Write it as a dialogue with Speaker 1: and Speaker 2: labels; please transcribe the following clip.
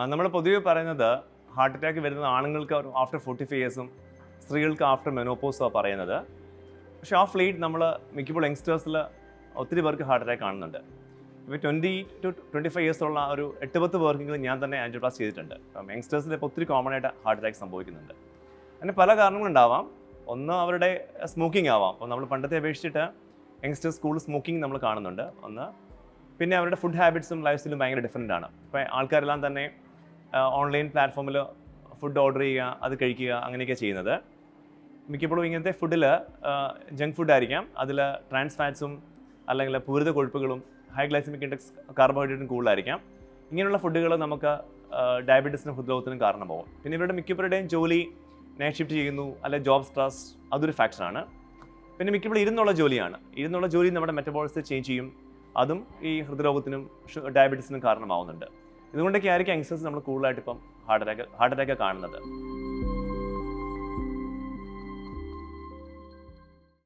Speaker 1: നമ്മൾ പൊതുവെ പറയുന്നത് ഹാർട്ട് അറ്റാക്ക് വരുന്നത് ആണുങ്ങൾക്ക് ആഫ്റ്റർ ഫോർട്ടി ഫൈവ് ഇയേഴ്സും സ്ത്രീകൾക്ക് ആഫ്റ്റർ മെനോപ്പോസാണ് പറയുന്നത്. പക്ഷേ ആ ഫ്ലീറ്റ് നമ്മൾ മിക്കപ്പോൾ യങ്സ്റ്റേഴ്സിൽ ഒത്തിരി പേർക്ക് ഹാർട്ട് അറ്റാക്ക് കാണുന്നുണ്ട്. ഇപ്പോൾ ട്വന്റി ടു ട്വന്റി ഫൈവ് ഇയേഴ്സുള്ള ഒരു എട്ട് പത്ത് പേർക്കെങ്കിലും ഞാൻ തന്നെ ആൻജിയോപ്ലാസ് ചെയ്തിട്ടുണ്ട്. അപ്പം യങ്സ്റ്റേഴ്സിൽ ഇപ്പോൾ ഒത്തിരി കോമൺ ആയിട്ട് ഹാർട്ട് അറ്റാക്ക് സംഭവിക്കുന്നുണ്ട്. അതിന് പല കാരണങ്ങളുണ്ടാവാം ഒന്ന് അവരുടെ സ്മോക്കിംഗ് ആവാം. അപ്പോൾ നമ്മൾ പണ്ടത്തെ അപേക്ഷിച്ചിട്ട് യങ്സ്റ്റേഴ്സ് സ്കൂൾ സ്മോക്കിംഗ് നമ്മൾ കാണുന്നുണ്ട്. ഒന്ന് പിന്നെ അവരുടെ ഫുഡ് ഹാബിറ്റ്സും ലൈഫ് സ്റ്റൈലും ഭയങ്കര ഡിഫറെന്റ് ആണ്. ഇപ്പോൾ ആൾക്കാരെല്ലാം തന്നെ ഓൺലൈൻ പ്ലാറ്റ്ഫോമിൽ ഫുഡ് ഓർഡർ ചെയ്യുക അത് കഴിക്കുക അങ്ങനെയൊക്കെ ചെയ്യുന്നത്. മിക്കപ്പോഴും ഇങ്ങനത്തെ ഫുഡിൽ ജങ്ക് ഫുഡ് ആയിരിക്കാം. അതിൽ ട്രാൻസ് ഫാറ്റ്സും അല്ലെങ്കിൽ പൂരിത കൊഴുപ്പുകളും ഹൈ ഗ്ലൈസമിക് ഇൻഡെക്സ് കാർബോഹൈഡ്രേറ്റും കൂടുതലായിരിക്കാം. ഇങ്ങനെയുള്ള ഫുഡുകൾ നമുക്ക് ഡയബറ്റീസിനും ഹൃദ്രോഗത്തിനും കാരണമാവും. പിന്നെ ഇവരുടെ മിക്കവരുടെയും ജോലി നൈറ്റ് ഷിഫ്റ്റ് ചെയ്യുന്നു അല്ലെങ്കിൽ ജോബ് സ്ട്രെസ് അതൊരു ഫാക്ടറാണ് പിന്നെ മിക്കപ്പോഴും ഇരുന്നുള്ള ജോലിയാണ്. ഇരുന്നുള്ള ജോലി നമ്മുടെ മെറ്റബോളിസം ചേഞ്ച് ചെയ്യും. അതും ഈ ഹൃദ്രോഗത്തിനും ഡയബറ്റീസിനും കാരണമാവുന്നുണ്ട്. ഇതുകൊണ്ടൊക്കെ ആയിരിക്കും യങ്സ്റ്റേഴ്സ് നമ്മൾ കൂടുതലായിട്ട് ഇപ്പം ഹാർട്ട് അറ്റാക്ക് ഹാർട്ട് അറ്റാക്ക് കാണുന്നത്.